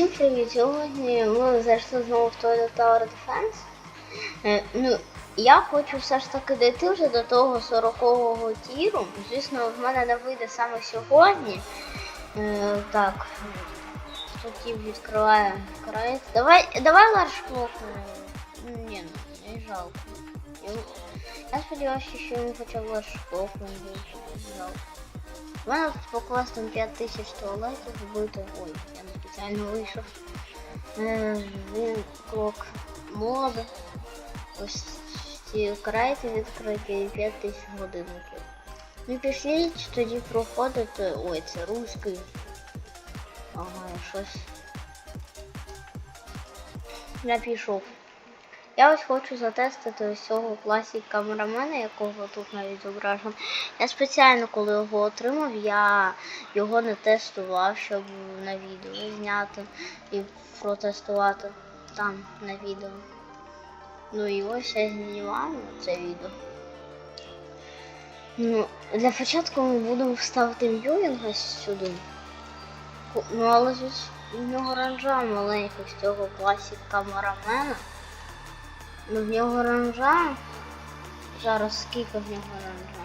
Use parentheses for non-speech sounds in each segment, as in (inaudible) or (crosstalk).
Всім привіт! Сьогодні ми зайшли знову в Toilet Tower Defense. Е, ну, я хочу все ж таки дійти вже до того 40-го тіру. Звісно, в мене не вийде саме сьогодні. Е, так, тут відкриваємо край. Давай, давай ларшклок. Ні, ну, не жалко. Я сподіваюся, що йому хоча б ларшклок не жалко. У мене по класним 5000 туалетів вбито. Ой, я спеціально вийшов. Він клок мод. Ось ці крайти відкриті і 5000 годинників. Ну пішліть тоді проходити. Ой, це русський. Ага, щось. Я пішов. Я ось хочу затестити ось цього класік камерамена, якого тут навіть зображено. Я спеціально, коли його отримав, я його не тестував, щоб на відео зняти і протестувати там на відео. Ну і ось я знімаю це відео. Ну, для початку ми будемо ставити м'юінга сюди. Ну, але в нього ранжа маленьких з цього класік камерамена. Ну, в нього ранжа. Зараз скільки в нього ранжа?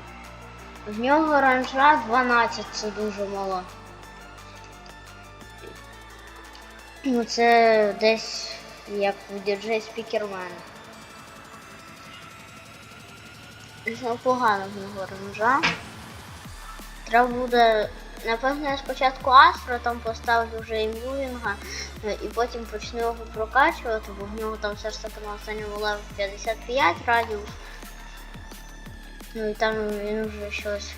В нього ранжа 12, це дуже мало. Ну це десь як у діджей спікермен. Ну, погано в нього ранжа. Треба буде. Напевно, я спочатку Астро там поставлю вже імбувінга і потім почну його прокачувати, бо в нього там все ж таки на останньому леві 55 радіус. Ну і там він вже щось.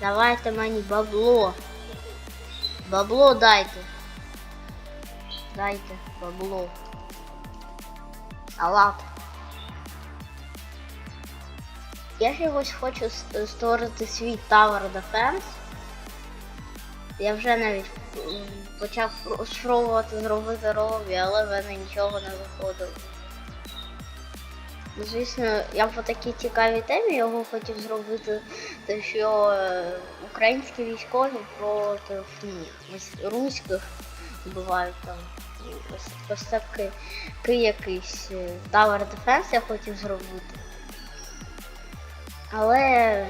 Давайте мені бабло. Бабло дайте. Дайте бабло. Салат. Я ще ось хочу створити свій Tower Defense. Я вже навіть почав спробувати зробити робі, але в мене нічого не виходило. Ну, Звісно, я по такій цікавій темі його хотів зробити, те, що е, українські військові проти руських вбивають там. Ось, такий якийсь е, Tower Defense я хотів зробити. Але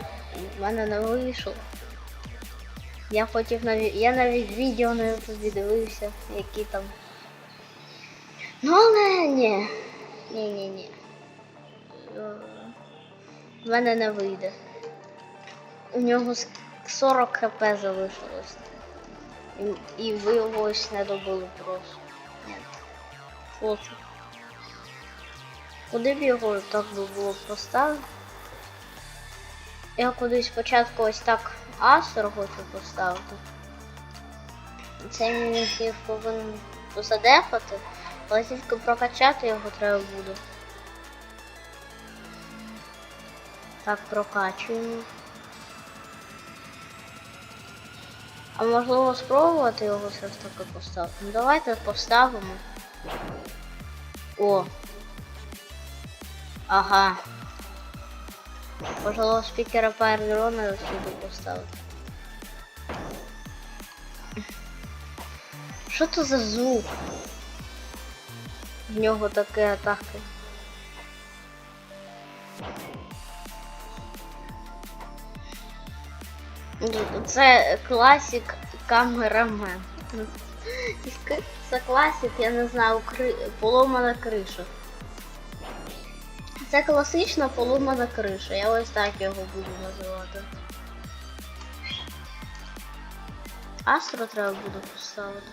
в мене не вийшло. Я хотів навіть. Я навіть відео на ютубі дивився, які там. Ну але ні. Ні, ні, ні. Е, В мене не вийде. У нього 40 хп залишилось. І, і ви його ось не добили просто. Ні. От. Куди б його так би було поставити? Я кудись спочатку ось так Астер хочу поставити. Цей мініфів повинен задефати, але тільки прокачати його треба буде. Так, прокачуємо. А можливо спробувати його все ж таки поставити? Ну давайте поставимо. О. Ага. Можливо, спікера Пайрдрона сюди поставити. Що це за звук? В нього такі атаки. Ну, Це класік камерамен. (laughs) Це класік, я не знаю, кри... поломана криша. Це класична поломана криша. Я ось так його буду називати. Астро треба буде поставити.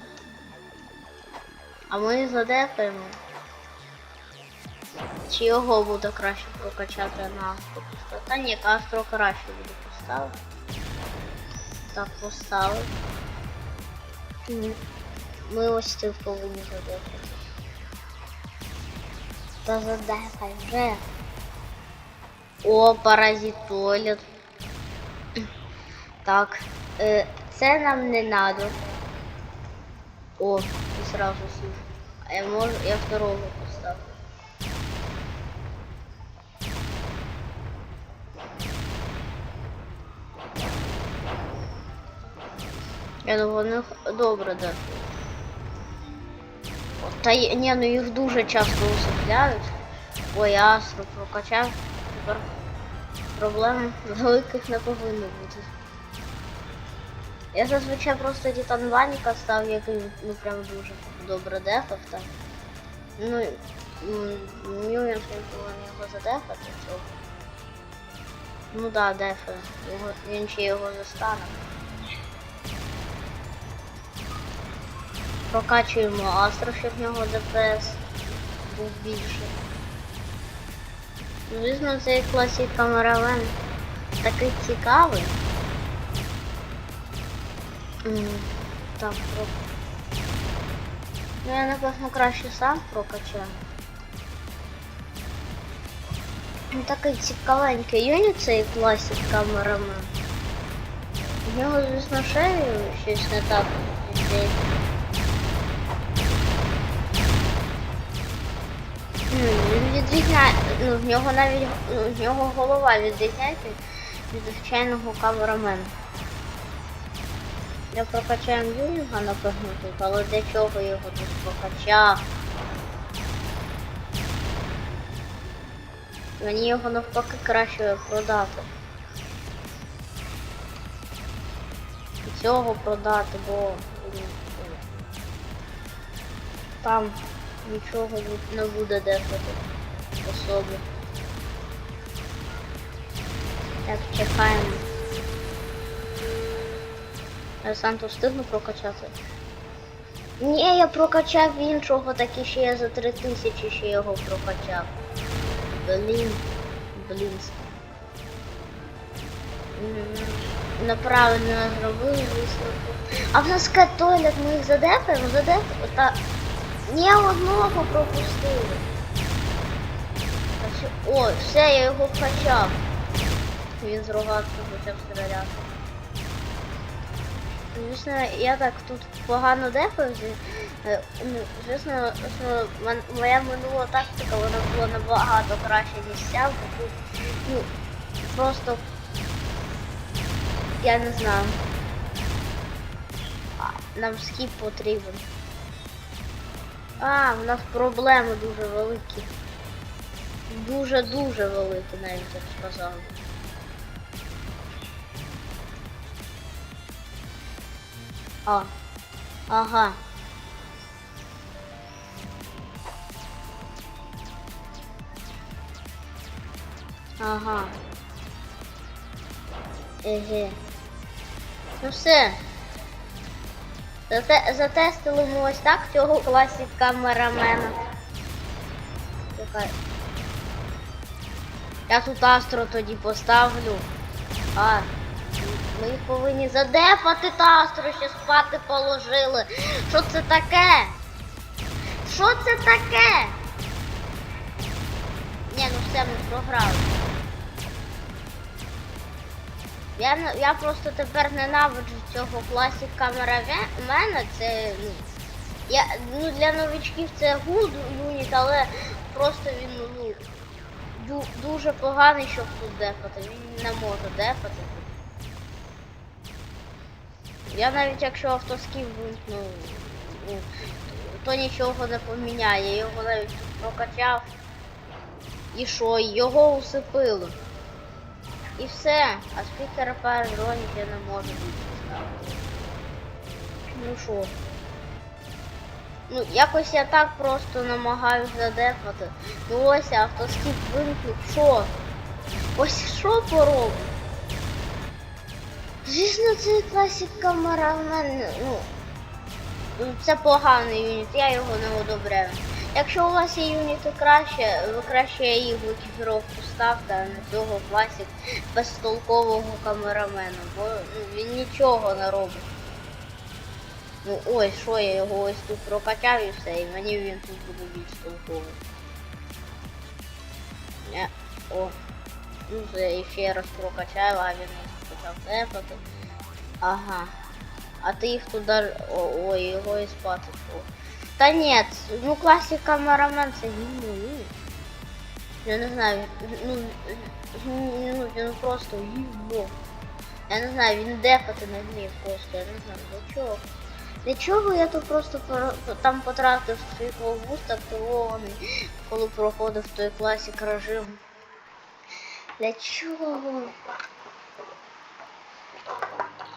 А ми задефаємо. Чи його буде краще прокачати на Астро поставити? Та ні, Астро краще буде поставити. Так, поставив. Ми ось цим повинні задефати. Та задефай вже. О, паразитоліт. Так, е, це нам не надо. О, і сразу сів. А я можу, я второго поставлю. Я думаю, добре, да. Та є- ну їх дуже часто усипляють. Ой, Астру прокачав. Тепер проблем великих не повинно бути. Я зазвичай просто Титан Ваніка став, який ну прям дуже добре дефав так. Ну, Мюнхен повинен його задефати цього. Ну да. Його, він ще його застане. Прокачуємо Астро, щоб в нього ДПС був більший. Звісно, цей класік камеравен такий цікавий. Так, про... Ну я напевно краще сам прокачаю. Ну такий цікавенький юніт цей класік камерамен. В нього, звісно, шею щось не так здається. Відрізняє, ну в нього навіть ну, в нього голова відрізняється від звичайного камерамена. Я прокачаю Юнінга, напевно, тут, але для чого його тут прокачав? Мені його навпаки краще продати. І Цього продати, бо там нічого не буде дефати особи. Так, чекаємо. Я Санту встигну прокачати. Ні, я прокачав іншого, так і ще я за 3000 ще його прокачав. Блін. Блін. М, Неправильно зробили висновку. А в нас католик, ми їх задефаємо, задефаємо. Та... Ні, одного пропустили. Що- О, все, я його вкачав. Він з рогатки почав стріляти. Звісно, я так тут погано дефав. Е, ну, Звісно, моя минула тактика, вона була набагато краще, ніж ця, бо тут, ну, просто я не знаю. Нам скіп потрібен. А, в нас проблеми дуже великі. Дуже-дуже великі, навіть б сказав. А. Ага. Ага. Еге. Ну все. Зате, затестили ми ось так цього класік камерамена. Чекай. Я тут Астро тоді поставлю. А, ми їх повинні задефати та Астро, ще спати положили. Що це таке? Що це таке? Ні, ну все, ми програли. Я, я просто тепер ненавиджу цього класік камерамена. Це ну, я, ну, для новичків це гуд юніт, але просто він ну, дуже поганий, щоб тут дефати. Він не може дефати. Я навіть якщо автоскіп вимкну, ну, то нічого не поміняє. Його навіть прокачав. І що? Його усипило. І все. А спікера парадронів я не можу ставити. Ну що? Ну, якось я так просто намагаюся задефати. Ну ось автоскіп вимкнув. Що? Ось що поробив? Звісно, це класік камерамен. Ну, ну, це поганий юніт, я його не одобряю. Якщо у вас є юніти краще, ви краще їх в екіпіровку ставте, а не цього класік безтолкового камерамена, бо ну, він нічого не робить. Ну ой, що я його ось тут прокачав і все, і мені він тут буде більш толковий. Не, о. Ну все, і ще раз прокачаю, а він почав тепати. Ага. А ти їх туди. О, ой, його і спати. О. Та ні, ну класик камерамен це гімно, ну. Я не знаю, ну, ну він просто гімно. Я не знаю, він дефати не вміє просто, я не знаю для чого. Для чого я тут просто там потратив свій буст активований, коли проходив той класік режим? Для чого?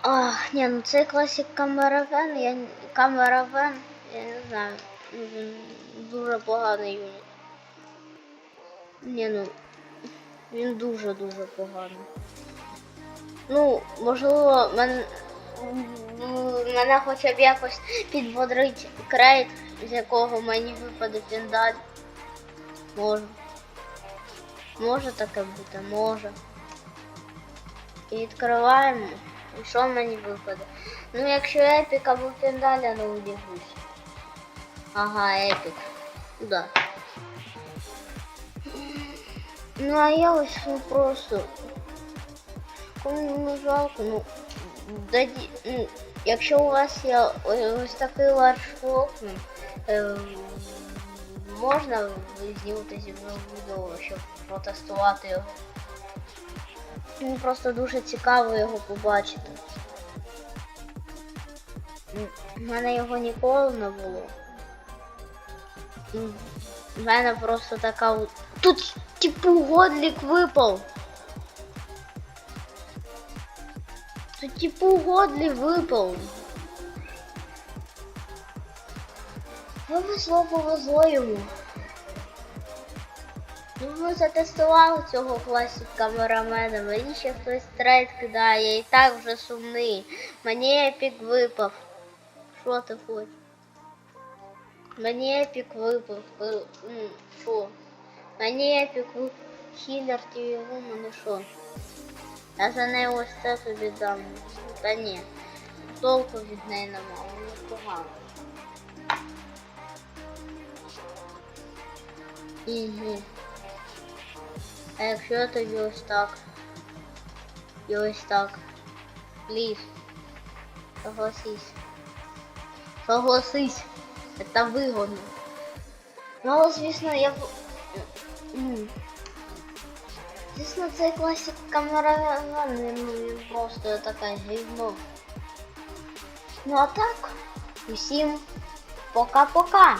Ах, ні, ну цей класік камеравен, я н- камеравен, я не знаю. Він дуже поганий юніт. Ні, ну він дуже-дуже поганий. Ну, можливо, мен, м, мене хоча б якось підбодрить крейт, з якого мені випаде піндаль. Може. Може таке бути, може. І відкриваємо. І що мені випаде? Ну, якщо епік або піндаль, я не удивлюсь. Ага, епік. Да. Ну, а я ось ну, просто. Кому не жалко, ну, даді, ну, якщо у вас є ось такий ларшфлок, ну, е, можна ви знімете зі мною відео, щоб протестувати його. Мені просто дуже цікаво його побачити. У мене його ніколи не було. У мене просто така. Тут типу годлік випав. Тут типу годлі випав. Повезло, повезло йому. Ну, ми затестували цього класік камерамена. Мені ще хтось трейд кидає, я і так вже сумний. Мені епік випав. Що ти хочеш? Мені епік випав. Ви- ну, Що? Мені епік випав. Хілер ТВ мене що? Я за неї ось це тобі дам. Та ні. Толку від неї нема, вона погано. Угу. А якщо тобі ось так? І ось так. Пліз. Согласись. Согласись. Это выгодно. Ну, звісно, я Звісно, цей класик камера він, просто таке гівно. Ну а так, усім пока-пока.